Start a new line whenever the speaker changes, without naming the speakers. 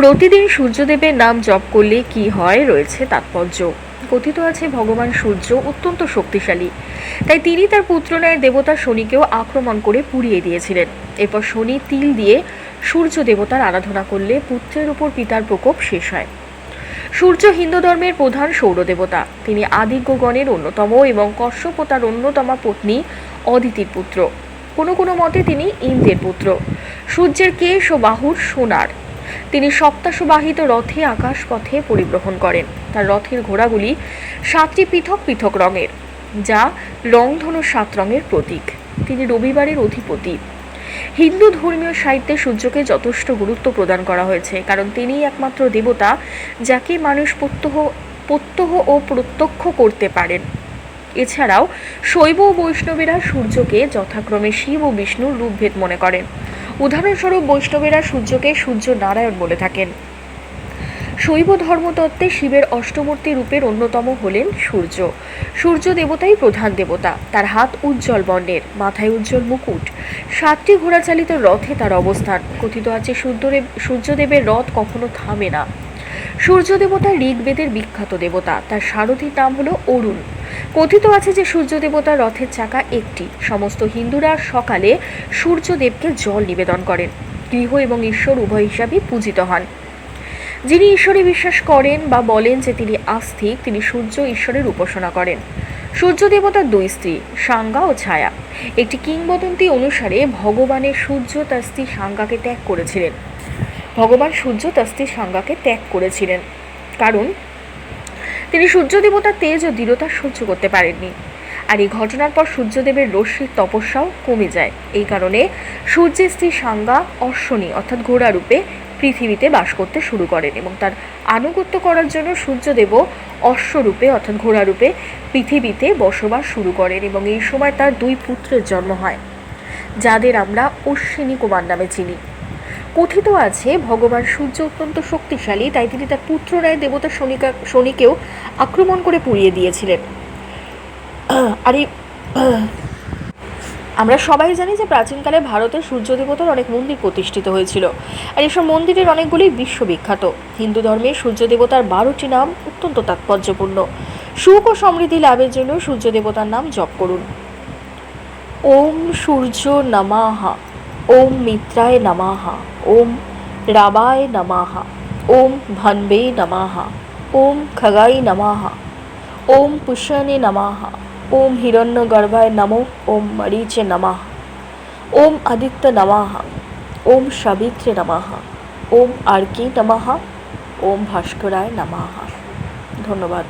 প্রতিদিন সূর্যদেবের নাম জপ করলে কি হয় রয়েছে তাৎপর্য। কথিত আছে, ভগবান সূর্য অত্যন্ত শক্তিশালী। তাই তিনি তার পুত্র ন্যায় দেবতা শনিকেও আক্রমণ করে পুড়িয়ে দিয়েছিলেন। এরপর শনি তিল দিয়ে সূর্য দেবতার আরাধনা করলে পুত্রের উপর পিতার প্রকোপ শেষ হয়। সূর্য হিন্দু ধর্মের প্রধান সৌরদেবতা তিনি আদিগ্যগণের অন্যতম এবং কশ্যপ তার অন্যতমা পত্নী অদিতির পুত্র। কোনো কোনো মতে তিনি ইন্দ্রের পুত্র। সূর্যের কেশ ও বাহুর সোনার। তিনি সপ্তাশবাহিত রথে আকাশ পথে পরিবহন করেন। তার রথের ঘোড়াগুলি সাতটি পৃথক পৃথক রঙের, যা রংধনু সাত রঙের প্রতীক। তিনি রবিবারের অধিপতি। হিন্দু ধর্মীয় সাহিত্যে সূর্যকে যথেষ্ট গুরুত্ব প্রদান করা হয়েছে, কারণ তিনিই একমাত্র দেবতা যাকে মানুষ প্রত্যহ প্রত্যহ ও প্রত্যক্ষ করতে পারেন। এছাড়াও শৈব ও বৈষ্ণবেরা সূর্যকে যথাক্রমে শিব ও বিষ্ণুর রূপভেদ মনে করেন। উদাহরণস্বরূপ বৈষ্ণবেরা সূর্যকে সূর্য নারায়ণ বলে থাকেন। শৈব ধর্মতত্ত্বে শিবের অষ্টমূর্তি রূপের অন্যতম হলেন সূর্য। সূর্য দেবতাই প্রধান দেবতা। তার হাত উজ্জ্বল বর্ণের, মাথায় উজ্জ্বল মুকুট। সাতটি ঘোড়াচালিত রথে তার অবস্থান। কথিত আছে সূর্যদেব, সূর্যদেবের রথ কখনো থামে না। সূর্য দেবতা ঋগ্বেদের বিখ্যাত দেবতা। তার সারথীর নাম হলো অরুণ। কথিত আছে যে সূর্য দেবতার রথের চাকা একটি। সমস্ত হিন্দুরা সকালে সূর্যদেবকে জল নিবেদন করেন। গৃহ এবং ঈশ্বর উভয় হিসাবে পূজিত হন। যিনি ঈশ্বরে বিশ্বাস করেন বা বলেন যে তিনি আস্তিক, তিনি সূর্য ঈশ্বরের উপাসনা করেন। সূর্য দেবতার দুই স্ত্রী, সাঙ্গা ও ছায়া। একটি কিংবদন্তি অনুসারে ভগবানের সূর্য তার স্ত্রী সাঙ্গাকে ত্যাগ করেছিলেন। ভগবান সূর্য তার স্ত্রী সাঙ্গাকে ত্যাগ করেছিলেন। কারণ তিনি সূর্য দেবতার তেজ ও দৃঢ়তা সহ্য করতে পারেননি। আর এই ঘটনার পর সূর্যদেবের রশ্মির তপস্যাও কমে যায়। এই কারণে সূর্যের স্ত্রী সাঙ্গা, অশ্বনী অর্থাৎ ঘোড়া রূপে পৃথিবীতে বাস করতে শুরু করেন এবং তার আনুগত্য করার জন্য সূর্যদেবও অশ্বরূপে অর্থাৎ ঘোড়া রূপে পৃথিবীতে বসবাস শুরু করেন এবং এই সময় তার দুই পুত্রের জন্ম হয়, যাদের আমরা অশ্বিনী কুমার নামে চিনি। কথিত আছে, ভগবান সূর্য অত্যন্ত শক্তিশালী, তাই তিনি তার পুত্র রায় দেবতা শনিকা শনিকেও আক্রমণ করে পুড়িয়ে দিয়েছিলেন। আর এই আমরা সবাই জানি যে প্রাচীনকালে ভারতের সূর্য দেবতার অনেক মন্দির প্রতিষ্ঠিত হয়েছিল। আর এসব মন্দিরের অনেকগুলি বিশ্ববিখ্যাত। হিন্দু ধর্মে সূর্য দেবতার বারোটি নাম অত্যন্ত তাৎপর্যপূর্ণ। সুখ ও সমৃদ্ধি লাভের জন্য সূর্য দেবতার নাম জপ করুন। ওম সূর্য নমাহা, ওম মিত্রায় নমাহা। ওম রাবায় নমাহা ওম ভানবে নমাহা ওম খগাই নমাহা ওম পুষ্যনে নমাহা ওম হিরণ্যগর্ভায় নমো। ওম মরিচে নমাহ ওম আদিত্য নমাহ ওম সাবিত্রে নমাহ ওম আর্কি নমাহ ওম ভাস্করায় নমাহ ধন্যবাদ।